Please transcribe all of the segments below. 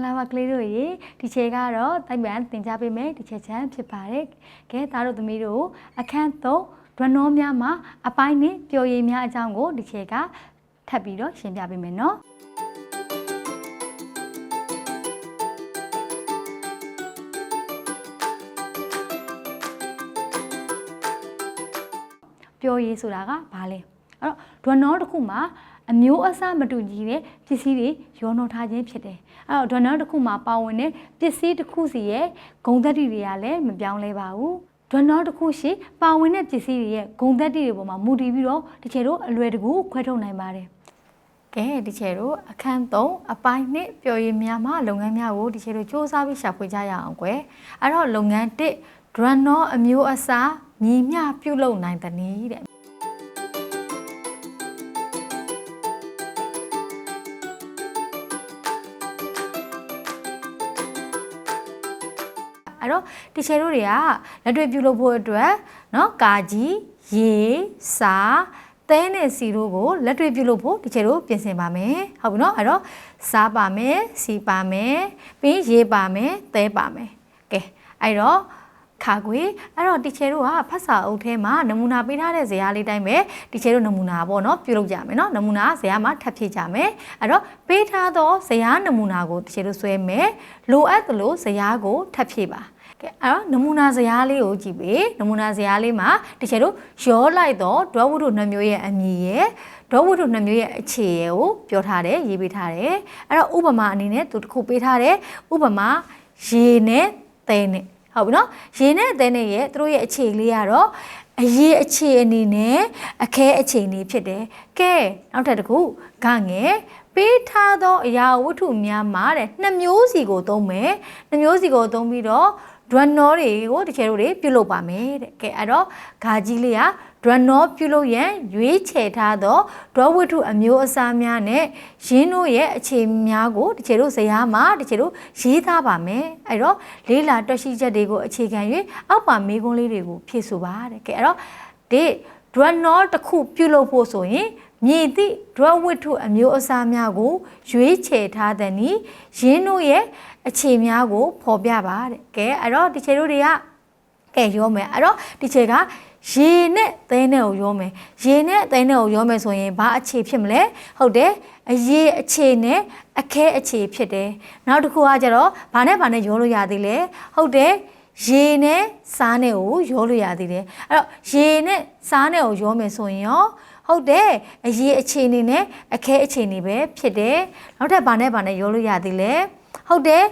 ္ဂလာပါကလေးတို့ရေဒီချေကတော့တိုက်ပန်သင်ကြားပေးမယ်ဒီချေချမ်းဖြစ်ပါတယ်ကဲသားတို့သမီးတို့အခန်း3ဒွနောများမှာအပိုင်းနဲ့ပျော်ရည်များအကြောင်းကိုဒီချေကထပ်ပြီးတော့ရှင်းပြပေးမယ်နော်ပျော်ရည်ဆိုတာကဘာလဲအဲ့တော့ဒွနောတစ်ခုမှာအမျိုးအစားမတူညီတဲ့ပစ္စည်းတွေရောနှောထားခြင်းဖြစ်တယ်။ အဲ့တော့ဒွနောတစ်ခုမှာပါဝင်တဲ့ပစ္စည်းတစ်ခုစီရဲ့ဂုဏ်သတ္တိတွေကလည်းမပြောင်းလဲပါဘူး။ဒွနောတစ်ခုရှိပါဝင်တဲ့ပစ္စည်းတွေရဲ့ဂုဏ်သတ္တိတွေပေါ်မှာမူတည်ပြီးတော့တကယ်တော့အလွယ်တကူခွဲထုတ်နိုင်ပါတယ်။ကဲဒီချေတို့အခန်း3အပိုင်း2ပျော်ရည်များမှလုပ်ငန်းများကိုဒီချေတို့စူးစမ်းပြီးရှာဖွေကြရအောင်ကွယ်။အဲ့တော့လုပ်ငန်း1ဒရနောအမျိုးအစားညီမျှပြုလုပ်နိုင်တဲ့နည်းတဲ့ နော်တီချေတို့တွေကလက်တွေ့ပြုလုပ်ဖို့အတွက်နော်ကာကြီးရေစာသဲနဲ့စီတို့ကိုလက်တွေ့ပြုလုပ်ဖို့ဒီချေတို့ပြင်ဆင်ပါမယ်ဟုတ်ပြီနော်အဲ့တော့စားပါမယ်စီပါမယ်ပြီးရေပါမယ်သဲပါမယ်ကဲအဲ့တော့ခါခွေအဲ့တော့တီချေတို့ကဖတ်စာအုပ်ထဲမှာနမူနာပေးထားတဲ့ဇာတ်လေးတိုင်းပဲတီချေတို့နမူနာပေါ့နော်ပြုလုပ်ကြမယ်နော်နမူနာဇာတ်မှာထပ်ဖြည့်ကြမယ်အဲ့တော့ပေးထားသောဇာတ်နမူနာကိုတီချေတို့ဆွဲမယ်လိုအပ်သလိုဇာတ်ကိုထပ်ဖြည့်ပါ ကဲအဲ့တော့နမူနာဇာတ်လေးကိုကြည့်ပေးနမူနာဇာတ်လေးမှာတီချယ်တို့ရောလိုက်တော့ဒွါဝုဒ္ဓနှမျိုးရဲ့အမည်ရဲ့ဒေါဝတ္ထုနှမျိုးရဲ့အခြေရကိုပြောထားတယ်ရေးပေးထားတယ်အဲ့တော့ဥပမာအနေနဲ့သူတစ်ခုပေးထားတယ်ဥပမာရေနဲ့သဲနဲ့ဟုတ်ပြီနော်ရေနဲ့အသေးနဲ့ရဲ့သူတို့ရဲ့အခြေလေးကတော့အရေးအခြေအနေနဲ့အခဲအခြေအနေဖြစ်တယ်ကဲနောက်ထပ်တစ်ခုဂငယ်ပေးထားသောအရာဝတ္ထုများမှာတဲ့နှစ်မျိုးစီကိုသုံးမယ်နှစ်မျိုးစီကိုသုံးပြီးတော့ ဒွန်နောတွေကိုတကယ်လို့တွေပြုတ်လုပ်ပါမယ်တဲ့ကဲအဲ့တော့ဂါကြီးလေးကဒွန်နောပြုတ်လို့ရန်ရွေးချယ်ထားသောဒွဝတ္ထုအမျိုးအစားများနဲ့ရင်းတို့ရဲ့အခြေများကိုတကယ်လို့ဇယားမှာတကယ်လို့ရေးသားပါမယ်အဲ့တော့လေးလာတွက်ရှိချက်တွေကိုအခြေခံ၍အောက်ပါမေးခွန်းလေးတွေကိုဖြည့်ဆိုပါတဲ့ကဲအဲ့တော့ဒီဒွန်နောတစ်ခုပြုတ်လို့ဖို့ဆိုရင် မြည်သည့်ဒွဝတ္ထုအမျိုးအစားများကို ရွေးချယ်ထားတဲ့နီးရင်းတို့ရဲ့အခြေများကိုဖော်ပြပါတဲ့ကဲအဲ့တော့ဒီချေတို့တွေကကဲရောမယ်အဲ့တော့ဒီချေကရေနဲ့သဲနဲ့ကိုရောမယ်ရေနဲ့သဲနဲ့ကိုရောမယ်ဆိုရင်ဘာအခြေဖြစ်မလဲဟုတ်တယ်အရေအခြေနဲ့အခဲအခြေဖြစ်တယ်နောက်တစ်ခုကကျတော့ဘာနဲ့ဘာနဲ့ရောလို့ရသေးလဲဟုတ်တယ်ရေနဲ့စားနဲ့ကိုရောလို့ရသေးတယ်အဲ့တော့ရေနဲ့စားနဲ့ကိုရောမယ်ဆိုရင်ရော ဟုတ်တယ်အရေးအခြေအနေနဲ့အခဲအခြေအနေပဲဖြစ်တယ်နောက်ထပ်ဘာနဲ့ဘာနဲ့ရောလို့ရသေးလဲဟုတ်တယ်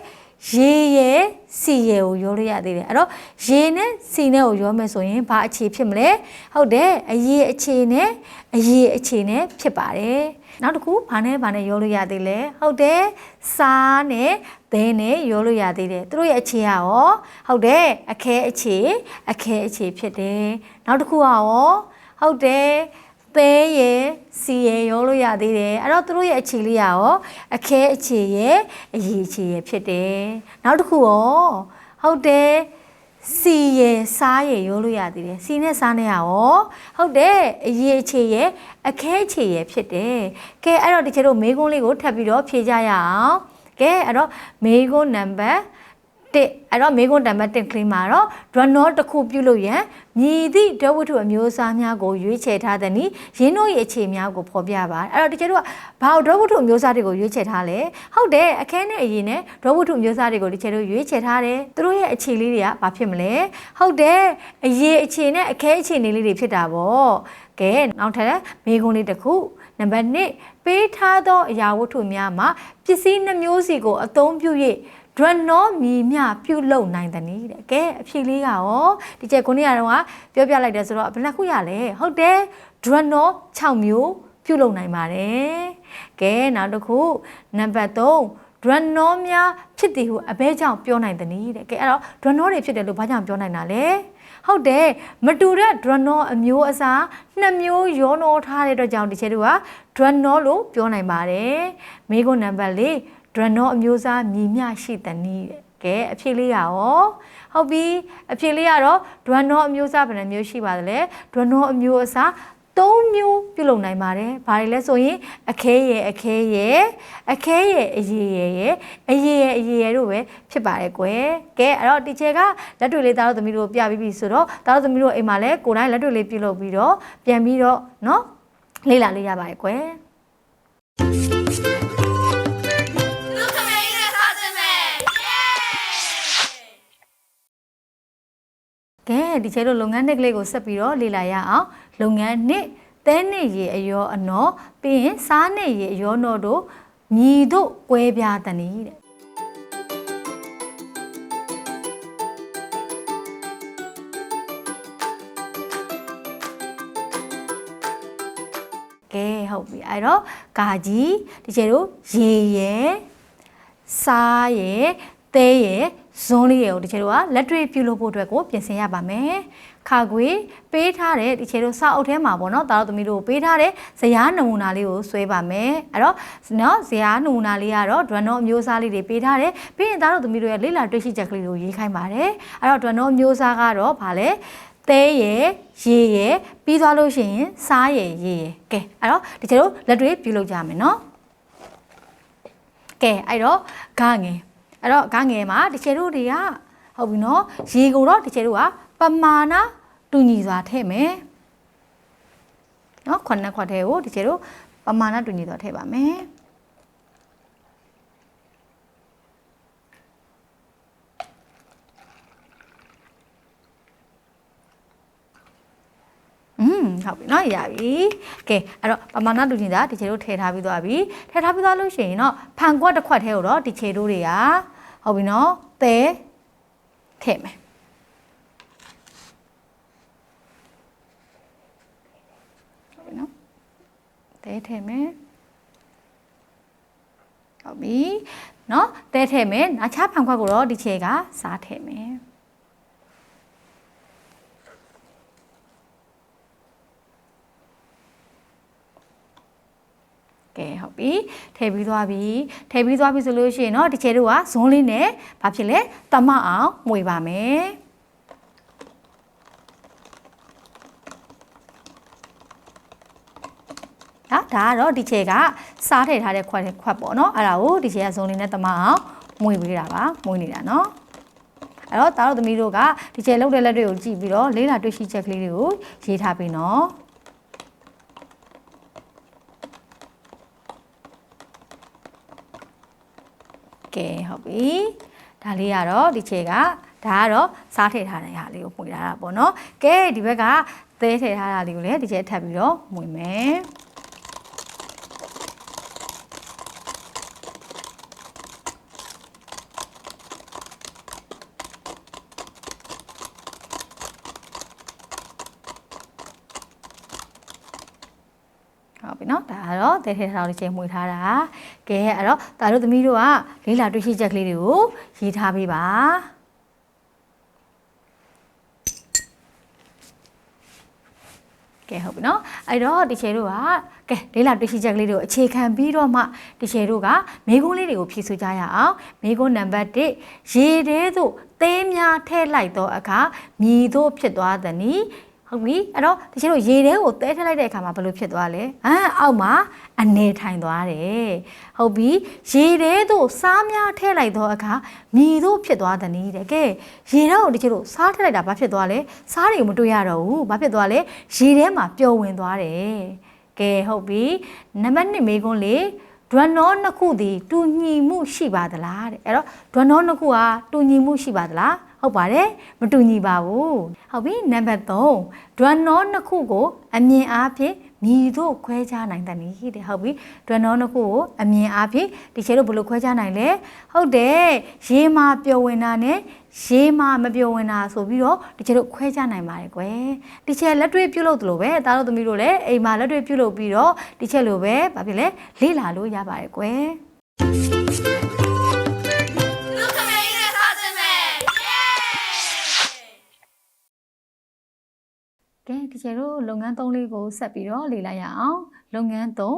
ရေရယ်စီရယ်ကိုရောလို့ရသေးတယ်အဲ့တော့ရေနဲ့စီနဲ့ကိုရောမယ်ဆိုရင်ဘာအခြေဖြစ်မလဲဟုတ်တယ်အရေးအခြေနဲ့အရေးအခြေနဲ့ဖြစ်ပါတယ်နောက်တစ်ခုဘာနဲ့ဘာနဲ့ရောလို့ရသေးလဲဟုတ်တယ်စားနဲ့ဘဲနဲ့ရောလို့ရသေးတယ်သူတို့ရဲ့အခြေကရောဟုတ်တယ်အခဲအခြေအခဲအခြေဖြစ်တယ်နောက်တစ်ခုကရောဟုတ်တယ် သဲရယ်စီရယ်ရောလို့ရသေးတယ်အဲ့တော့သူတို့ရဲ့အခြေလေးရောအခဲအခြေရယ်အရေးအခြေရယ်ဖြစ်တယ်နောက်တစ်ခုရောဟုတ်တယ်စီရယ်စားရယ်ရောလို့ရသေးတယ်စီနဲ့စားနဲ့ရောဟုတ်တယ်အရေးအခြေရယ်အခဲအခြေရယ်ဖြစ်တယ်ကဲအဲ့တော့ဒီချေတို့မေးခွန်းလေးကိုထပ်ပြီးတော့ဖြေကြရအောင်ကဲအဲ့တော့မေးခွန်းနံပါတ် တစ်အဲ့တော့မေကွန်တံပတ်တစ်ကလေးမှာတော့ draw not တစ်ခုပြုလုပ်ရန်မြည်သည့်ဒဝတ္ထုအမျိုးအစားများကိုရွေးချယ်ထားတဲ့နည်းရင်းတို့ရဲ့အခြေများကိုဖော်ပြပါအဲ့တော့တကယ်တော့ဘာဒဝတ္ထုအမျိုးအစားတွေကိုရွေးချယ်ထားလဲဟုတ်တယ်အခဲနဲ့အရင်နဲ့ဒဝတ္ထုအမျိုးအစားတွေကိုတကယ်တော့ရွေးချယ်ထားတယ်သူတို့ရဲ့အခြေလေးတွေကဘာဖြစ်မလဲဟုတ်တယ်အရေးအခြေနဲ့အခဲအခြေအနေလေးတွေဖြစ်တာပေါ့ကဲနောက်ထပ်မေကွန်လေးတစ်ခုနံပါတ်1ပေးထားသောအရာဝတ္ထုများမှာပစ္စည်းနှမျိုးစီကိုအသုံးပြု၍ ဒရနောမီမြပြုတ်လုံနိုင်တဲ့နည်းတဲ့ကဲအဖြေလေးကရောဒီချက်ခုနေ့ကတော့ပြောပြလိုက်တယ်ဆိုတော့ဘယ်နှခုရလဲဟုတ်တယ်ဒရနော6မျိုးပြုတ်လုံနိုင်ပါတယ်ကဲနောက်တစ်ခုနံပါတ်3ဒရနောများဖြစ်တယ်ဟုအဘဲကြောင့်ပြောနိုင်တဲ့နည်းတဲ့ကဲအဲ့တော့ဒရနောတွေဖြစ်တယ်လို့ဘာကြောင့်ပြောနိုင်တာလဲဟုတ်တယ်မတူတဲ့ drano အမျိုးအစားနှစ်မျိုးရောနှောထားတဲ့အတွက်ကြောင့်ဒီချေတို့က drano လို့ပြောနိုင်ပါတယ်မိကုန်းနံပါတ်၄ ဒရနောအမျိုးသားမြည်မြရှိတဲ့နည်းကဲအဖြစ်လေးရရောဟုတ်ပြီအဖြစ်လေးကတော့ဒရနောအမျိုးသားဘယ်နှမျိုးရှိပါသလဲဒရနောအမျိုးအစား၃မျိုးပြုလုပ်နိုင်ပါတယ်။ဘာတွေလဲဆိုရင်အခဲရဲ့အခဲရဲ့အခဲရဲ့အရေရဲ့ရဲ့အရေရဲ့အရေရဲ့တို့ပဲဖြစ်ပါတယ်ကွယ်။ကဲအဲ့တော့တီချေကလက်တွေလေးသားတို့သမီးတို့ပြပြီးပြီဆိုတော့သားတို့သမီးတို့အိမ်မှာလဲကိုယ်တိုင်းလက်တွေလေးပြုလုပ်ပြီးတော့ပြန်ပြီးတော့နော်လေ့လာလေးရပါတယ်ကွယ်။ ကဲဒီချဲတို့လုပ်ငန်းနှစ်ကလေးကိုဆက်ပြီးတော့လေ့လာရအောင်လုပ်ငန်းနှစ်သဲနှစ်ရေအယောအနော်ပြီးရင်စားနှစ်ရေအယောနော်တို့မြည်တို့ကွဲပြားတနည်းတဲ့ကဲဟုတ်ပြီအဲ့တော့ကာကြီးဒီချဲတို့ရေရဲစားရဲသဲရဲ ဇွန်းလေးရဲကိုဒီချဲတို့ကလက်တွေ့ပြုလုပ်ဖို့အတွက်ကိုပြင်ဆင်ရပါမယ်ခါခွေပေးထားတဲ့ဒီချဲတို့စာအုပ်ထဲမှာပေါ့နော်တာတို့သမီးတို့ပေးထားတဲ့ဇရာနမူနာလေးကိုဆွဲပါမယ်အဲ့တော့နော်ဇရာနမူနာလေးကတော့ဒွန်နောအမျိုးအစားလေးတွေပေးထားတယ်ပြီးရင်တာတို့သမီးတို့ရဲ့လေ့လာတွေ့ရှိချက်ကလေးကိုရေးခိုင်းပါတယ်အဲ့တော့ဒွန်နောအမျိုးအစားကတော့ဗာလဲသဲရယ်ရေရယ်ပြီးသွားလို့ရှိရင်စားရယ်ရေရယ်ကဲအဲ့တော့ဒီကျတို့လက်တွေပြုလုပ်ကြမယ်နော်ကဲအဲ့တော့ဂငယ် အဲ့တော့ဂငယ်မှာဒီကျတို့တွေကဟုတ်ပြီနော်ရေကိုတော့ဒီကျတို့ကပမာဏတူညီစွာထည့်မယ်နော်ခုနှစ်ခွက်ထဲကိုဒီကျတို့ပမာဏတူညီစွာထည့်ပါမယ် อืมဟုတ်ပြီเนาะရပြီကဲအဲ့တော့ပမာဏတူညီတာဒီခြေတို့ထည့်ထားပြီးသွားပြီထည့်ထားပြီးသွားလို့ရှိရင်เนาะဖန်ကွက်တစ်ခွက်ထဲကိုတော့ဒီခြေတို့တွေကဟုတ်ပြီเนาะသဲထည့်မယ်ဟုတ်ပြီเนาะသဲထည့်မယ်ဟုတ်ပြီเนาะသဲထည့်မယ်နာချဖန်ခွက်ကိုတော့ဒီခြေကစားထည့်မယ် ထည့်ပြီးသွားပြီထည့်ပြီးသွားပြီဆိုလို့ရှိရင်เนาะဒီချေတို့ကဇွန်းလေးနဲ့ဘာဖြစ်လဲတမအောင်မှွေပါမယ်ဟာဒါကတော့ဒီချေကစားထည့်ထားတဲ့ခွက်ခွက်ပေါ့เนาะအဲ့ဒါကိုဒီချေကဇွန်းလေးနဲ့တမအောင်မှွေပေးတာပါမှွေနေတာเนาะအဲ့တော့သားတို့သမီးတို့ကဒီချေလောက်တဲ့လက်တွေကိုကြည့်ပြီးတော့လေးလာတွေ့ရှိချက်ကလေးတွေကိုရေးထားပြီเ ကဲဟုတ်ပြီဒါလေးကတော့ဒီခြေကဒါကတော့စားထည့်ထားတဲ့ဟာလေးကိုမှုထားတာပေါ့နော်ကဲဒီဘက်ကသဲထည့်ထားတာလေးကိုလည်းဒီခြေထပ်ပြီးတော့မှုမယ်ဟုတ်ပြီနော် ဒါကတော့တဲထဲထားလို့ချိန်မှွေထားတာကဲအဲ့တော့ဒါတို့သမီးတို့ကလေးလာတွေ့ရှိချက်ကလေးတွေကိုရေးထားပေးပါကဲဟုတ်ပြီနော်အဲ့တော့ဒီချေတို့ကကဲလေးလာတွေ့ရှိချက်ကလေးတွေကိုအခြေခံပြီးတော့မှဒီချေတို့ကမိကုန်းလေးတွေကိုဖြည့်ဆွကြရအောင်မိကုန်းနံပါတ်1ရေတဲသို့သေးများထည့်လိုက်သောအခါမြည်သို့ဖြစ်သွားသည်နီ ဟုတ်ပြီအဲ့တော့တချို့ရေထဲကိုတဲထည့်လိုက်တဲ့အခါမှာဘယ်လိုဖြစ်သွားလဲဟမ်အောက်မှာအနေထိုင်သွားတယ်ဟုတ်ပြီရေထဲသို့စားများထည့်လိုက်သောအခါမြည်သို့ဖြစ်သွားသည်နီတဲ့ကဲရေထဲကိုတချို့စားထည့်လိုက်တာဘာဖြစ်သွားလဲစားတွေကိုမတွေ့ရတော့ဘူးဘာဖြစ်သွားလဲရေထဲမှာပျော်ဝင်သွားတယ်ကဲဟုတ်ပြီနံပါတ်1မေးခွန်းလေးဒွမ်နောနှစ်ခုသည်တူညီမှုရှိပါသလားတဲ့အဲ့တော့ဒွမ်နောနှစ်ခုဟာတူညီမှုရှိပါသလား ဟုတ်ပါတယ်မတူညီပါဘူးဟုတ်ပြီနံပါတ်3ဒွမ်နောနှစ်ခုကို အမြင်အားဖြင့်မြည်တို့ခွဲခြားနိုင်တဲ့နည်းတဲ့ဟုတ်ပြီဒွမ်နောနှစ်ခုကိုအမြင်အားဖြင့်ဒီချေတို့ဘယ်လိုခွဲခြားနိုင်လဲဟုတ်တယ်ရေမှာပျော်ဝင်တာနဲ့ရေမှာမပျော်ဝင်တာဆိုပြီးတော့ဒီချေတို့ခွဲခြားနိုင်ပါတယ်ကွယ်ဒီချေလက်တွေ့ပြုတ်လို့တလို့ပဲဒါတို့သမီးတို့လည်းအိမ်မှာလက်တွေ့ပြုတ်လို့ပြီးတော့ဒီချေလိုပဲဘာဖြစ်လဲလေ့လာလို့ရပါတယ်ကွယ် ကဲကြည့်ရို့လုပ်ငန်း၃လေးကိုဆက်ပြီးတော့လေ့လိုက်ရအောင်လုပ်ငန်း၃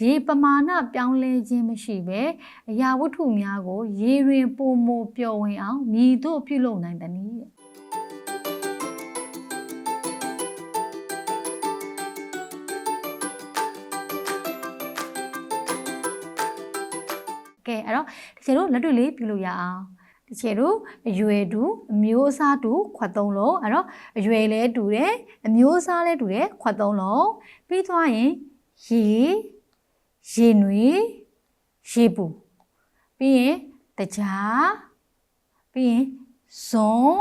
ရေပမာဏပြောင်းလဲခြင်းမရှိဘဲအရာဝတ္ထုများကို ရေရင်ပုံမပျော်ဝင်အောင်မြည်တို့ပြုလုပ်နိုင်သည်နည်းကဲအဲ့တော့ဒီလိုလက်တွေ့လေးပြုလို့ရအောင် ဒီချေတို့အရွယ်တူအမျိုးအစားတူခွက်သုံးလုံးအဲ့တော့အရွယ်လည်းတူတယ်အမျိုးအစားလည်းတူတယ်ခွက်သုံးလုံးပြီးသွားရင်ရေရေနွေရေပူပြီးရင်တကြားပြီးရင်ဇွန်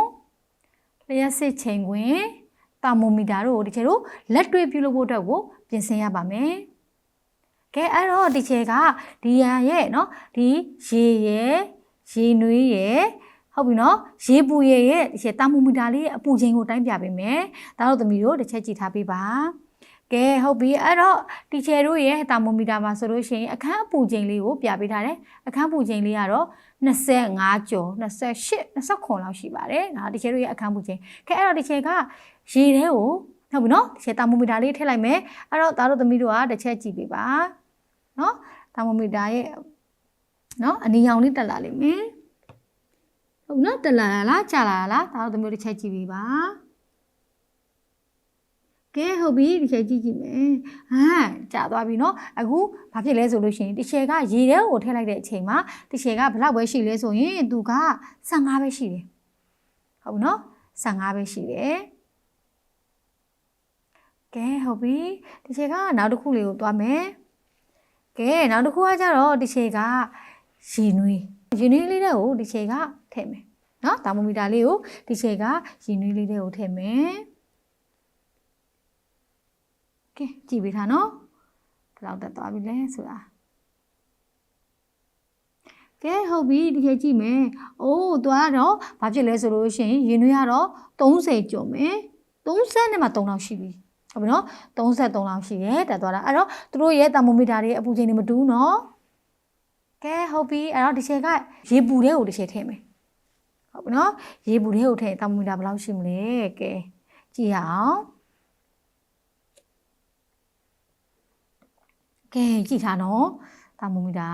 လျှက်စစ်ချိန်ခွင်တာမိုမီတာတို့ကိုဒီချေတို့လက်တွေ့ပြုလုပ်ဖို့အတွက်ကိုပြင်ဆင်ရပါမယ် ကဲအဲ့တော့ဒီချေကဒီရန်ရဲ့เนาะဒီရေရဲ့ ရေနွေးရဲ့ဟုတ်ပြီနော်ရေပူရည်ရဲ့ရေတာမိုမီတာလေးရဲ့အပူချိန်ကိုတိုင်းပြပေးမယ်ဒါတော့သမီးတို့တစ်ချက်ကြည့်ထားပေးပါကဲဟုတ်ပြီအဲ့တော့တီချယ်တို့ရဲ့တာမိုမီတာမှာဆိုလို့ရှိရင်အခန်းအပူချိန်လေးကိုပြပေးထားတယ်အခန်းပူချိန်လေးကတော့25ကျော်28 29လောက်ရှိပါတယ်ဒါတီချယ်တို့ရဲ့အခန်းပူချိန်ကဲအဲ့တော့တီချယ်ကရေထဲကိုဟုတ်ပြီနော်တီချယ်တာမိုမီတာလေးထည့်လိုက်မယ်အဲ့တော့ဒါတို့သမီးတို့ကတစ်ချက်ကြည့်ပေးပါနော်တာမိုမီတာရဲ့ နော်အနီရောင်လေးတက်လာလိမ့်မယ်ဟုတ်နော်တက်လာလားကြာလာလားဒါတော့သမီးတို့တစ်ချက်ကြည့်ပြီးပါကဲဟုတ်ပြီဒီချက်ကြည့်ကြည့်မယ်ဟာကြာသွားပြီနော်အခုဘာဖြစ်လဲဆိုလို့ရှိရင်ဒီချက်ကရေထဲကိုထည့်လိုက်တဲ့အချိန်မှာဒီချက်ကဘယ်လောက်ပဲရှိလဲဆိုရင်သူက15ပဲရှိတယ်ဟုတ်နော်15ပဲရှိတယ်ကဲဟုတ်ပြီဒီချက်ကနောက်တစ်ခုလေးကိုသွားမယ်ကဲနောက်တစ်ခုကကြတော့ဒီခြေက ရေနွေးရေနွေးလေးတွေကိုဒီခြေကထည့်မယ်နော်တာမိုမီတာလေးကိုဒီခြေကရေနွေးလေးတွေကိုထည့်မယ်ကဲကြည့်ပေးထားနော်ဘယ်လောက်တက်သွားပြီလဲဆိုတာကဲဟုတ်ပြီဒီခေတ်ကြည့်မယ်။အိုးသွားတော့ဘာဖြစ်လဲဆိုလို့ရှိရင်ရင်နွေးကတော့30ကျော်မယ်။30နဲ့မှ3လောက်ရှိပြီ။ဟုတ်ပြီနော်။33လောက်ရှိရဲတက်သွားတာ။အဲ့တော့သူတို့ရဲ့တာမိုမီတာတွေအပူချိန်တွေမတူးနော်။ ကဲဟုတ်ပြီအဲ့တော့ဒီချက်ကရေပူတဲ့ကိုဒီချက်ထည့်မယ်။ဟုတ်ပြီနော်။ရေပူတဲ့ကိုထည့်တာမိုမီတာဘယ်လောက်ရှိမလဲ။ကဲကြည့်ရအောင်။ကဲကြည့်ထားနော်။တာမိုမီတာ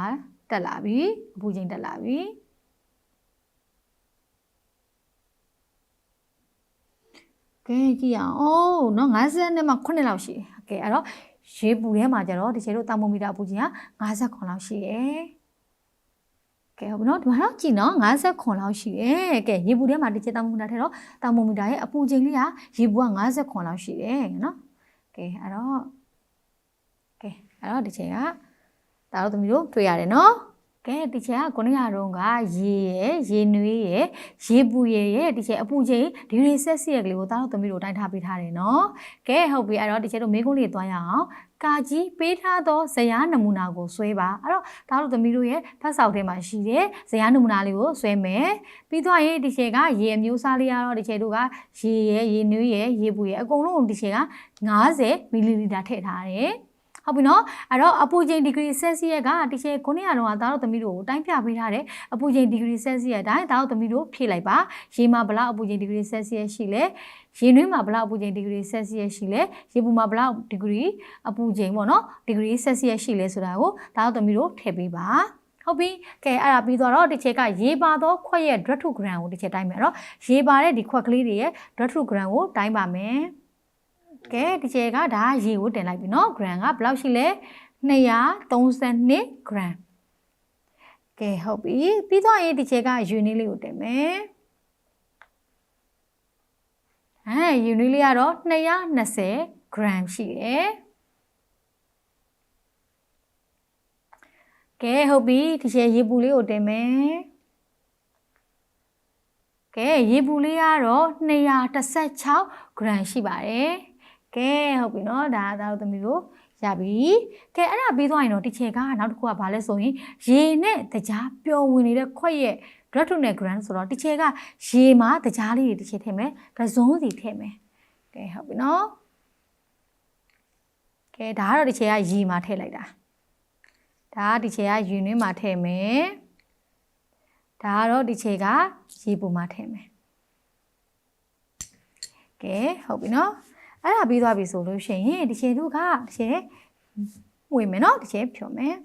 တက်လာပြီ။အပူချိန်တက်လာပြီ။ကဲကြည့်ရအောင်။အိုးနော်50နဲ့မှ9လောက်ရှိတယ်။ကဲအဲ့တော့ရေပူထဲမှာကျတော့ဒီချေတို့တာမိုမီတာအပူချိန်က59လောက်ရှိတယ်။ ကဲဟုတ်ပြီနော်ဒီမှာတော့ကြည့်နော်59လောက်ရှိတယ်။ကဲရေပူထဲမှာဒီချေတာမိုမီတာထဲတော့တာမိုမီတာရဲ့အပူချိန်လေးကရေပူက59လောက်ရှိတယ်နော်။ကဲအဲ့တော့ကဲအဲ့တော့ဒီချေကဒါတော့သမီးတို့တွေ့ရတယ်နော်။ ကဲဒီချက်ကခုနကတော့ကရေရယ်ရေနွေးရယ်ရေပူရယ်ရဲ့ဒီချက်အပူချိန်ဒီဂရီဆက်စီရယ်ကလေးကိုဒါတော့သမီးတို့တိုင်းထားပေးထားတယ်နော်ကဲဟုတ်ပြီအဲ့တော့ဒီချက်တို့မေးခွန်းလေးသွားရအောင်ကာကြီးပေးထားသောဇယားနမူနာကိုဆွဲပါအဲ့တော့ဒါတို့သမီးတို့ရဲ့ဖတ်စာအုပ်ထဲမှာရှိတဲ့ဇယားနမူနာလေးကိုဆွဲမယ်ပြီးသွားရင်ဒီချက်ကရေအမျိုးအစားလေးကတော့ဒီချက်တို့ကရေရယ်ရေနွေးရယ်ရေပူရယ်အကုန်လုံးဒီချက်က90မီလီလီတာထည့်ထားတယ် ဟုတ်ပြီနော်အဲ့တော့အပူချိန်ဒီဂရီဆယ်စီယပ်ကတချေ900တောင်ကဒါတော့သမီးတို့ကိုတိုင်းပြပေးထားတယ်အပူချိန်ဒီဂရီဆယ်စီယပ်တိုင်းဒါတော့သမီးတို့ဖြည့်လိုက်ပါရေမှာဘလောက်အပူချိန်ဒီဂရီဆယ်စီယပ်ရှိလဲရေနွေးမှာဘလောက်အပူချိန်ဒီဂရီဆယ်စီယပ်ရှိလဲရေပူမှာဘလောက်ဒီဂရီအပူချိန်ပေါ့နော်ဒီဂရီဆယ်စီယပ်ရှိလဲဆိုတာကိုဒါတော့သမီးတို့ထည့်ပေးပါဟုတ်ပြီကဲအဲ့ဒါပြီးတော့ဒီချက်ကရေပါသောခွက်ရဲ့ dratogram ကိုဒီချက်တိုင်းမယ်အဲ့တော့ရေပါတဲ့ဒီခွက်ကလေးတွေရဲ့ dratogram ကိုတိုင်းပါမယ် ကဲဒီချက်ကဒါရေကိုတင်လိုက်ပြီเนาะ gram ကဘယ်လောက်ရှိလဲ232 gram ကဲဟုတ်ပြီပြီးတော့ရင်ဒီချက်က unit လေးကိုတင်မယ်အဲ unit လေးကတော့220 gram ရှိတယ်ကဲဟုတ်ပြီဒီချက်ရေပူလေးကိုတင်မယ်ကဲရေပူလေးကတော့216 gram ရှိပါတယ် ကဲဟုတ်ပြီနော်ဒါသားသမီးကိုရပြီကဲအဲ့ဒါပြီးသွားရင်တော့တီချေကနောက်တစ်ခုကဘာလဲဆိုရင်ရေနဲ့တကြားပျော်ဝင်နေတဲ့ခွက်ရဲ့ grad 2နဲ့ grand ဆိုတော့တီချေကရေမှာတကြားလေးတွေတီချေထည့်မယ်ဒဇွန်းစီထည့်မယ်ကဲဟုတ်ပြီနော်ကဲဒါကတော့တီချေကရေမှာထည့်လိုက်တာဒါကတီချေကယူနွင်းမှာထည့်မယ်ဒါကတော့တီချေကရေပူမှာထည့်မယ်ကဲဟုတ်ပြီနော် အဲ့ဒါပြီးသွားပြီဆိုလို့ရှိရင်ဒီချေတို့ကဒီချေမှွေမယ်နော်ဒီချေဖြော်မယ်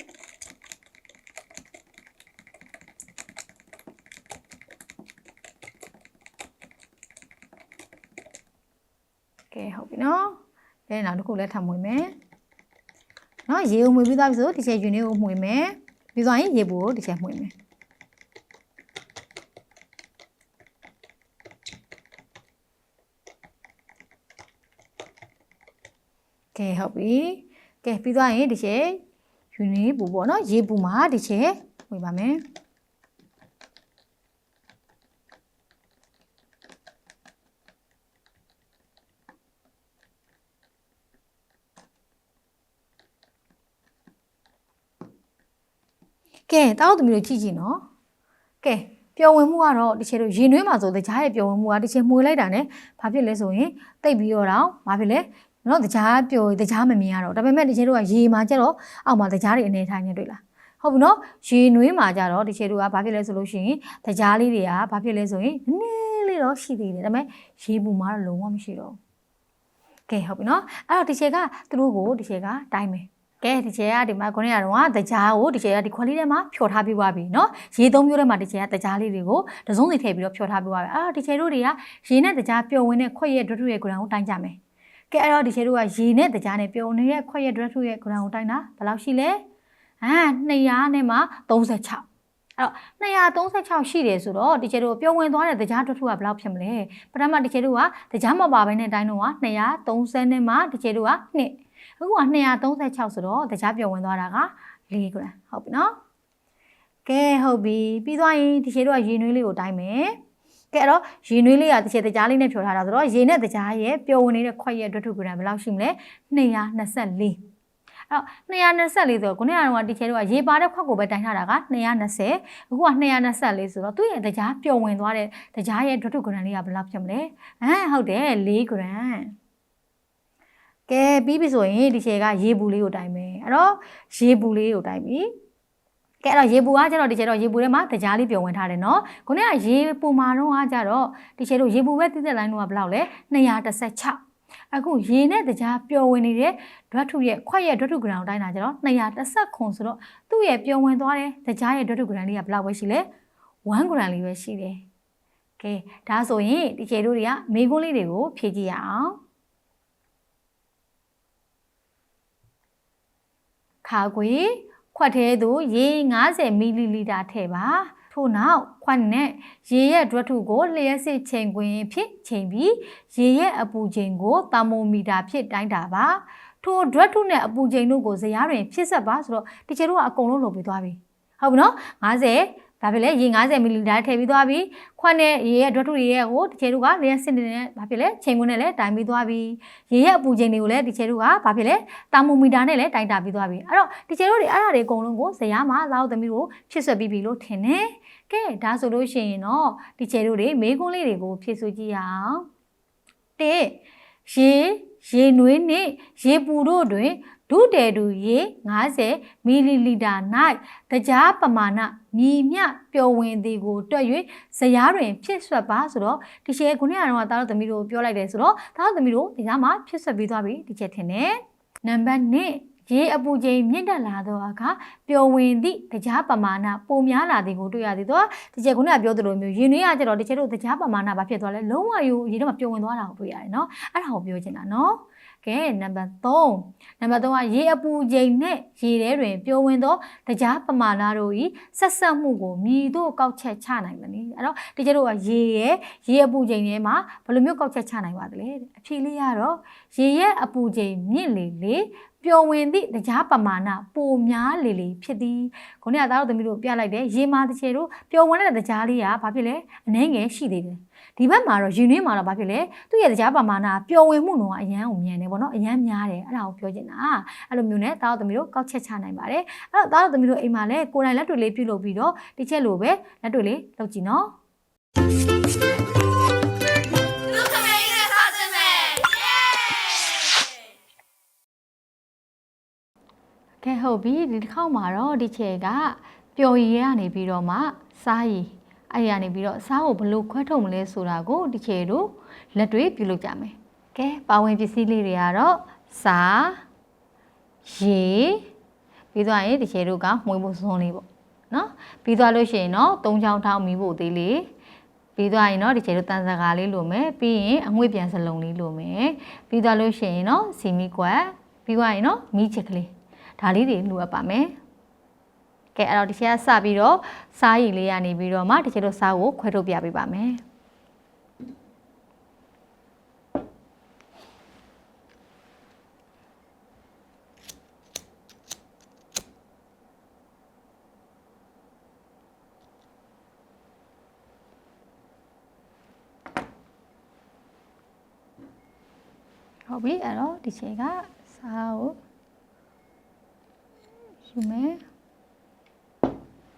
ကဲဟုတ်ပြီနော်ကဲနောက်တစ်ခုလည်းထပ်မှွေမယ်နော်ရေကိုမှွေပြီးသွားပြီဆိုဒီချေယူနေကိုမှွေမယ်ပြီးသွားရင်ရေပူကိုတစ်ချက်မှွေမယ် ကဲဟုတ်ပြီကဲပြီးသွားရင်တစ်ချက်ယူနီပူပေါ့နော်ရေပူမှာတစ်ချက်မှွေပါမယ်ကဲတောက်သမီးတို့ကြည့်ကြည့်နော်ကဲပျော်ဝင်မှုကတော့တစ်ချက်တို့ရင်နှွေးမှာဆိုတကြားရဲ့ပျော်ဝင်မှုကတစ်ချက်မှွေလိုက်တာ ਨੇ ဘာဖြစ်လဲဆိုရင်တိတ်ပြီးတော့တော့ဘာဖြစ်လဲ နော်တကြားပျော်တကြားမမြင်ရတော့ဒါပေမဲ့တစ်ချက်တို့ကရေမှာကျတော့အောက်မှာတကြားတွေအနေထိုင်နေတွေ့လားဟုတ်ပြီနော်ရေနွေးမှာကြတော့တစ်ချက်တို့ကဘာဖြစ်လဲဆိုလို့ရှိရင်တကြားလေးတွေကဘာဖြစ်လဲဆိုရင်နည်းနည်းလေးတော့ရှိသေးတယ်ဒါပေမဲ့ရေပူမှာတော့လုံးဝမရှိတော့ဘူးကဲဟုတ်ပြီနော်အဲ့တော့တစ်ချက်ကသူတို့ကိုတစ်ချက်ကတိုင်းမယ်ကဲဒီချက်ကဒီမှာခုနကတော့တကြားကိုဒီချက်ကဒီခွက်လေးထဲမှာဖြော်ထားပြီးသွားပြီเนาะရေသုံးမျိုးထဲမှာဒီချက်ကတကြားလေးတွေကိုတစုံစီထည့်ပြီးတော့ဖြော်ထားပြီးသွားပြီအဲ့တော့ဒီချက်တို့တွေကရေနဲ့တကြားပျော်ဝင်တဲ့ခွက်ရဲ့ဒွတ်ထုရဲ့ဂရန်ကိုတိုင်းကြမယ် ကဲအဲ့တော့ဒီချက်တို့ကရေနဲ့တကြားနဲ့ပျော်နေတဲ့ခွက်ရဲ့ဒွတ်ထုရဲ့ဂရန်ကိုတိုင်းတာဘယ်လောက်ရှိလဲအာ200နဲ့မှ36အဲ့တော့236ရှိတယ်ဆိုတော့ဒီချက်တို့ပျော်ဝင်သွားတဲ့တကြားဒွတ်ထုကဘယ်လောက်ဖြစ်မလဲပထမဒီချက်တို့ကတကြားမပါဘဲနဲ့တိုင်းတော့က230နဲ့မှဒီချက်တို့က2အခုက236ဆိုတော့တခြားပြောင်းဝင်သွားတာက4 gram ဟုတ်ပြီနော်ကဲဟုတ်ပြီပြီးသွားရင်ဒီခြေတော့ရေနွေးလေးကိုတိုင်းမယ် ကဲအဲ့တော့ရေနွေးလေးကတစ်ချက်တကြားလေးနဲ့ဖြောထားတာဆိုတော့ရေနဲ့တကြားရဲ့ပျော်ဝင်နေတဲ့ခွက်ရဲ့ဒွတ်ထု gram ဘယ်လောက်ရှိမလဲ224အဲ့တော့224ဆိုတော့ခုနကတော့ဒီချဲတော့ရေပါတဲ့ခွက်ကိုပဲတိုင်းထားတာက220အခုက224ဆိုတော့သူ့ရဲ့တကြားပျော်ဝင်သွားတဲ့တကြားရဲ့ဒွတ်ထု gram လေးကဘယ်လောက်ဖြစ်မလဲဟမ်ဟုတ်တယ်4 gram ကဲပြီးပြီဆိုရင်ဒီချေကရေဘူးလေးကိုတိုင်မယ်အဲ့တော့ရေဘူးလေးကိုတိုင်ပြီ ကဲအဲ့တော့ရေပူကကျတော့ဒီချေတော့ရေပူထဲမှာတကြားလေးပြုံဝင်ထားတယ်နော်ခုနကရေပူမှာတော့ကကျတော့ဒီချေတို့ရေပူပဲတိတက်လိုင်းတော့ကဘယ်လောက်လဲ216အခုရေနဲ့တကြားပျော်ဝင်နေတဲ့ဓာတ်ထုရဲ့ခွက်ရဲ့ဓာတ်ထုဂရမ်တိုင်းတာကျတော့210ခွန်ဆိုတော့သူ့ရဲ့ပျော်ဝင်သွားတဲ့တကြားရဲ့ဓာတ်ထုဂရမ်လေးကဘယ်လောက်ပဲရှိလဲ1ဂရမ်လေးပဲရှိတယ်ကဲဒါဆိုရင်ဒီချေတို့တွေကမေးခွန်းလေးတွေကိုဖြည့်ကြည့်ရအောင်ခါခွေ ခွက်သေးသူရေ90မီလီလီတာထည့်ပါထို့နောက်ခွက်နဲ့ရေရဲ့ဒွတ်ထုကိုလျှက်စစ်ချိန်ခွင်ဖြစ်ချိန်ပြီးရေရဲ့အပူချိန်ကိုသာမိုမီတာဖြစ်တိုင်းတာပါထိုဒွတ်ထုနဲ့အပူချိန်တို့ကိုဇရားတွင်ဖြစ်ဆက်ပါဆိုတော့ဒီချေတို့ကအကုန်လုံးလုပ်ပြီးသွားပြီဟုတ်ပြီနော်90 ဒါဖြစ်လဲရေ90မီလီလီတာထည့်ပြီးသွားပြီခွက်နဲ့ရေရဲ့ဒွတ်ထုရေရဲ့ကိုဒီချေတို့ကလျှက်စစ်နေတဲ့ဘာဖြစ်လဲချိန်ခွင်နဲ့လည်းတိုင်ပြီးသွားပြီရေရဲ့အပူချိန်တွေကိုလည်းဒီချေတို့ကဘာဖြစ်လဲတာမိုမီတာနဲ့လည်းတိုင်တာပြီးသွားပြီအဲ့တော့ဒီချေတို့တွေအဲ့ဒါတွေအကုန်လုံးကိုဇရားမှာလောက်သမီးတို့ဖြစ်ဆက်ပြီးပြီလို့ထင်တယ်ကဲဒါဆိုလို့ရှိရင်တော့ဒီချေတို့တွေမေးခွန်းလေးတွေကိုဖြည့်ဆိုကြည့်ရအောင်တဲ့ရေရေနွေးနဲ့ရေပူတို့တွင် ဒုတဲတူရေ90မီလီလီတာ၌တကြားပမာဏမြည်မြပျော်ဝင်သည်ကိုတွက်၍ဇရားတွင်ဖြစ်ဆွက်ပါဆိုတော့ဒီချေခုနကတော့တားတော့သမီးတို့ပြောလိုက်တယ်ဆိုတော့တားတော့သမီးတို့ဒီကြားမှာဖြစ်ဆွက်ပြီးသွားပြီဒီချက်ထင်တယ်နံပါတ်1ရေအပူချိန်မြင့်တက်လာသောအခါပျော်ဝင်သည့်တရားပမာဏပိုများလာသည်ကိုတွေ့ရသည်တော့ဒီချက်ခုနကပြောသလိုမျိုးရင်နွေးရကြတော့ဒီချက်တို့တရားပမာဏဘာဖြစ်သွားလဲလုံးဝယူရေထဲမှာပျော်ဝင်သွားတာကိုတွေ့ရတယ်နော်အဲ့ဒါကိုပြောချင်တာနော် ကဲနံပါတ်3နံပါတ်3ကရေအပူချိန်နဲ့ရေထဲတွင်ပျော်ဝင်သောတရားပမာဏတို့ဤဆက်ဆက်မှုကိုမြည်တို့ကောက်ချက်ချနိုင်မနည်းအဲ့တော့ဒီချက်တို့ကရေရဲ့ရေအပူချိန်ထဲမှာဘယ်လိုမျိုးကောက်ချက်ချနိုင်ပါသလဲအဖြေလေးကတော့ရေရဲ့အပူချိန်မြင့်လေလေပျော်ဝင်သည့်တရားပမာဏပိုများလေလေဖြစ်သည်ခုနကသားတို့သမီးတို့ပြလိုက်တယ်ရေမာတစ်ချေတို့ပျော်ဝင်တဲ့တရားလေးကဘာဖြစ်လဲအနှဲငယ်ရှိသေးတယ် ဒီဘက်မှာတော့ယူနွေးမှာတော့ဘာဖြစ်လဲသူ့ရဲ့တရားပမာဏပျော်ဝင်မှုတော့အရန်ကိုမြန်တယ်ပေါ့နော်အရန်များတယ်အဲ့ဒါကိုပြောချင်တာအဲ့လိုမျိုးနဲ့သားတို့သမီးတို့ကောက်ချက်ချနိုင်ပါတယ်အဲ့တော့သားတို့သမီးတို့အိမ်မှာလည်းကိုယ်တိုင်လက်တွေလေးပြုလုပ်ပြီးတော့ဒီချက်လိုပဲလက်တွေလေးလုပ်ကြည့်နော်လူခမေးနဲ့စားစမယ်ကဲဟုတ်ပြီဒီတစ်ခေါက်မှာတော့ဒီချက်ကပျော်ရည်ရနေပြီးတော့မှစားရည် အဲ့ဒီကနေပြီးတော့စားကိုဘယ်လိုခွဲထုတ်မလဲဆိုတာကိုဒီချေတို့လက်တွေပြုလုပ်ကြမယ်ကဲပါဝင်ပစ္စည်းလေးတွေကတော့စားရေပြီးသွားရင်ဒီချေတို့ကမှွေးဖို့စွန်းလေးပေါ့နော်ပြီးသွားလို့ရှိရင်တော့သုံးချောင်းထောင်းမီးဖို့သေးလေးပြီးသွားရင်တော့ဒီချေတို့တန်စကားလေးလိုမယ်ပြီးရင်အငွေ့ပြန်စလုံးလေးလိုမယ်ပြီးသွားလို့ရှိရင်တော့စီမီကွက်ပြီးသွားရင်တော့မီးချစ်ကလေးဒါလေးတွေလိုအပ်ပါမယ် ကဲအဲ့တော့ဒီချက်ကစပြီးတော့စားရည်လေးကနေပြီးတော့မှဒီချက်တို့စားကိုခွဲထုတ်ပြပေးပါမယ်ဟုတ်ပြီအဲ့တော့ဒီချက်ကစားကိုယူမယ်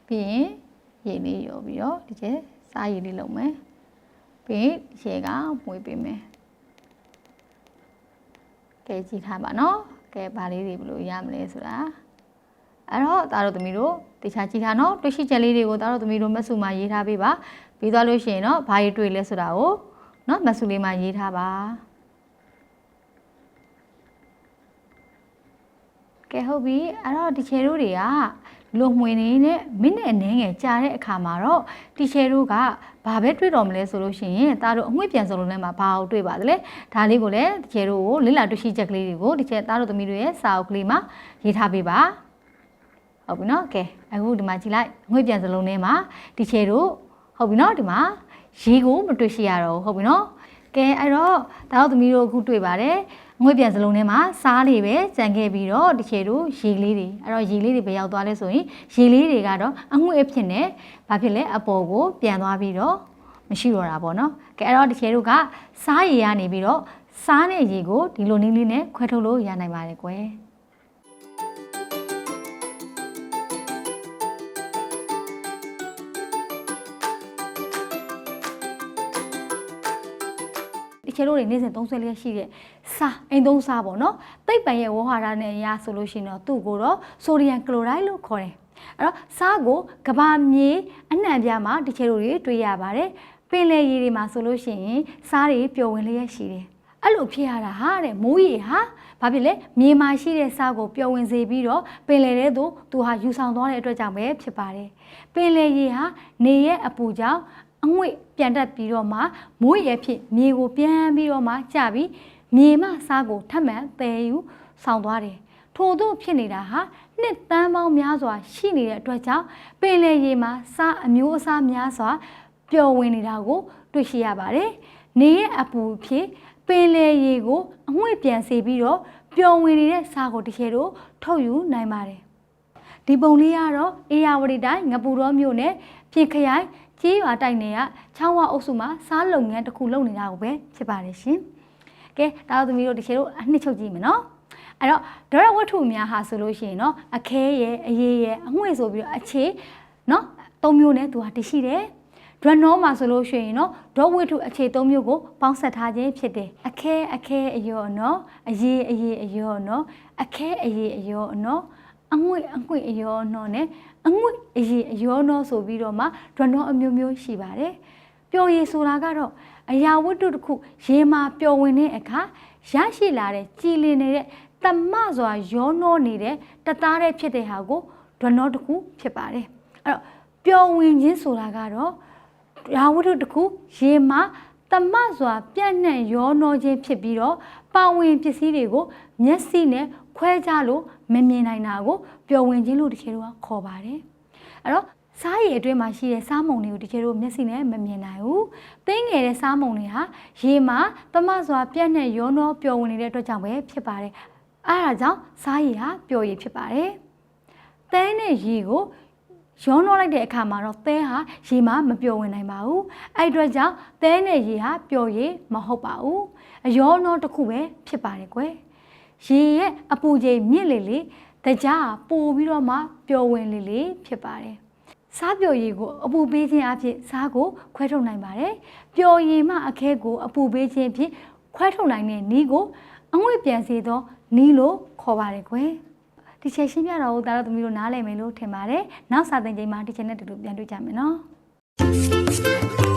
ပြီးရင်ရေလေးရောပြီးတော့ဒီချက်စားရေလေးလုပ်မယ်ပြီးရင်ဒီချက်ကမွေးပေးမယ်ကဲကြည့်ထားပါနော်ကဲဘာလေးတွေဘယ်လိုရမလဲဆိုတာအဲ့တော့သားတို့သမီးတို့တခြားကြည့်ထားနော်တွေ့ရှိချက်လေးတွေကိုသားတို့သမီးတို့မက်ဆူမှာရေးထားပေးပါပြီးသွားလို့ရှိရင်တော့ဘာတွေတွေ့လဲဆိုတာကိုနော်မက်ဆူလေးမှာရေးထားပါကဲဟုတ်ပြီအဲ့တော့ဒီချယ်တို့တွေက လုံမှွေနေတဲ့မိနစ်အနည်းငယ်ကြာတဲ့အခါမှာတော့ဒီချယ်တို့ကဘာပဲတွေ့တော်မလဲဆိုလို့ရှိရင်သားတို့အငွေ့ပြန်စုံလုံးထဲမှာဘာကိုတွေ့ပါသလဲဒါလေးကိုလည်းဒီချယ်တို့ကိုလစ်လာတွေ့ရှိချက်ကလေးတွေကိုဒီချယ်သားတို့သမီးတို့ရဲ့စာအုပ်ကလေးမှာရေးထားပေးပါဟုတ်ပြီနော်ကဲအခုဒီမှာကြည့်လိုက်အငွေ့ပြန်စလုံးထဲမှာဒီချယ်တို့ဟုတ်ပြီနော်ဒီမှာရေကိုမတွေ့ရှိရတော့ဘူးဟုတ်ပြီနော်ကဲအဲ့တော့သားတို့သမီးတို့အခုတွေ့ပါတယ် ငွေပြန်စလုံးထဲမှာစားလေးပဲကြံခဲ့ပြီးတော့ဒီချေတို့ရေလေးတွေအဲ့တော့ရေလေးတွေပဲရောက်သွားလဲဆိုရင်ရေလေးတွေကတော့အငွေအဖြစ်နဲ့ဘာဖြစ်လဲအပေါ်ကိုပြန်သွားပြီးတော့မရှိတော့တာပေါ့နော်ကဲအဲ့တော့ဒီချေတို့ကစားရေကနေပြီးတော့စားတဲ့ရေကိုဒီလိုနည်းလေးနဲ့ခွဲထုတ်လို့ရနိုင်ပါတယ်ကွယ် ချေတို့တွေနေ့စဉ်သုံးဆွဲလျက်ရှိတဲ့စားအိမ်သုံးစားပေါ့နော်တိတ်ပံရဲ့ဝေါဟာရနဲ့အရာဆိုလို့ရှိရင်တော့သူ့ကိုတော့ဆိုဒီယမ်ကလိုရိုက်လို့ခေါ်တယ်အဲ့တော့စားကိုကဘာမြေအနှံ့ပြားမှာဒီချေတို့တွေတွေ့ရပါတယ်ပင်လယ်ရေတွေမှာဆိုလို့ရှိရင်စားတွေပျော်ဝင်လျက်ရှိတယ်အဲ့လိုဖြစ်ရတာဟာတဲ့မိုးရေဟာဘာဖြစ်လဲမြေမှာရှိတဲ့စားကိုပျော်ဝင်စေပြီးတော့ပင်လယ်ထဲသို့သူဟာယူဆောင်သွားတဲ့အတွက်ကြောင့်ပဲဖြစ်ပါတယ်ပင်လယ်ရေဟာနေရဲ့အပူကြောင့် အငွေ့ပြန်တက်ပြီးတော့မှမိုးရေဖြစ်မြေကိုပြန်ပြီးတော့မှကျပြီးမြေမစားကိုထပ်မံတည်ယူဆောင်သွားတယ်ထို့သို့ဖြစ်နေတာဟာနှစ်တန်းပေါင်းများစွာ ရှိနေတဲ့အတွက်ကြောင့်ပင်လယ်ရေမှာစားအမျိုးအစားများစွာပျော်ဝင်နေတာကို တွေ့ရှိရပါတယ်။နေရဲ့အပူဖြစ်ပင်လယ်ရေကိုအငွေ့ပြန်စေပြီးတော့ပျော်ဝင်နေတဲ့စားကိုတစ်ခဲတို့ထုတ်ယူနိုင်ပါတယ်။ဒီပုံလေးကတော့အေယာဝတီတိုင်းငပူတော်မြို့နယ်ပြင်ခရိုင် ကြေးရွာတိုက်နယ်ကချောင်းဝအုပ်စုမှာစားလုပ်ငန်းတစ်ခုလုပ်နေတာကိုပဲဖြစ်ပါတယ်ရှင်။ကဲတာသမီးတို့တချေတို့အနှစ်ချုပ်ကြည့်မယ်နော်။အဲ့တော့ဒေါရဝတ္ထုများဟာဆိုလို့ရှိရင်နော်အခဲရဲ့အရေးရဲ့အငွေ့ဆိုပြီးတော့အခြေနော်သုံးမျိုးနဲ့သူဟာတရှိတယ်ဒရနောမှာဆိုလို့ရှိရင်နော်ဒေါဝိထုအခြေသုံးမျိုးကိုပေါင်းဆက်ထားခြင်းဖြစ်တယ်အခဲအခဲအယောနော်အရေးအရေးအယောနော်အခဲအရေးအယောနော် အငွေ့အငွေ့အယောနောနဲ့အငွေ့အရေအယောနောဆိုပြီးတော့မှဒွနောအမျိုးမျိုးရှိပါတယ်ပျော်ရည်ဆိုတာကတော့အရာဝတ္ထုတစ်ခုရေမှာပျော်ဝင်တဲ့အခါရရှိလာတဲ့ကြည်လင်နေတဲ့တမစွာယောနောနေတဲ့တသားတဲ့ဖြစ်တဲ့ဟာကိုဒွနောတစ်ခုဖြစ်ပါတယ်အဲ့တော့ပျော်ဝင်ခြင်းဆိုတာကတော့ရာဝတ္ထုတစ်ခုရေမှာတမစွာပြန့်နှံ့ရောနှောခြင်းဖြစ်ပြီးတော့ပါဝင်ပစ္စည်းတွေကိုမျက်စိနဲ့ခွဲခြားလို့ မမြင်နိုင်တာကိုပျော်ဝင်ခြင်းလို့တချို့ကခေါ်ပါတယ်အဲ့တော့စားရည်အတွင်းမှာရှိတဲ့စားမုံတွေကိုတကယ်လို့မျက်စိနဲ့မမြင်နိုင်ဘူး။သိငယ်တဲ့စားမုံတွေဟာရေမှာတမစွာပြန့်နှံ့ရောနှောပျော်ဝင်နေတဲ့အတွက်ကြောင့်ပဲဖြစ်ပါတယ်။အဲဒါကြောင့်စားရည်ဟာပျော်ရည်ဖြစ်ပါတယ်။တဲနဲ့ရေကိုရောနှောလိုက်တဲ့အခါမှာတော့သဲဟာရေမှာမပျော်ဝင်နိုင်ပါဘူး။အဲ့အတွက်ကြောင့်သဲနဲ့ရေဟာပျော်ရည်မဟုတ်ပါဘူး။အရောနှောတစ်ခုပဲဖြစ်ပါတယ်ကွယ်။ ရေရဲ့အပူချိန်မြင့်လေလေတကြားပို့ပြီးတော့မှပျော်ဝင်လေလေဖြစ်ပါတယ်။စားပျော်ရည်ကိုအပူပေးခြင်းအဖြစ်စားကိုခွဲထုတ်နိုင်ပါတယ်။ပျော်ရည်မှအခဲကိုအပူပေးခြင်းဖြင့်ခွဲထုတ်နိုင်တဲ့နီးကိုအငွေ့ပြန်စေသောနီးလို့ခေါ်ပါတယ်ကွယ်။ဒီချက်ရှင်းပြတော့ဒါတော့သမီးတို့နားလည်မယ်လို့ထင်ပါတယ်။နောက်စာသင်ချိန်မှာဒီချက်နဲ့တူတူပြန်တွေ့ကြမယ်နော်။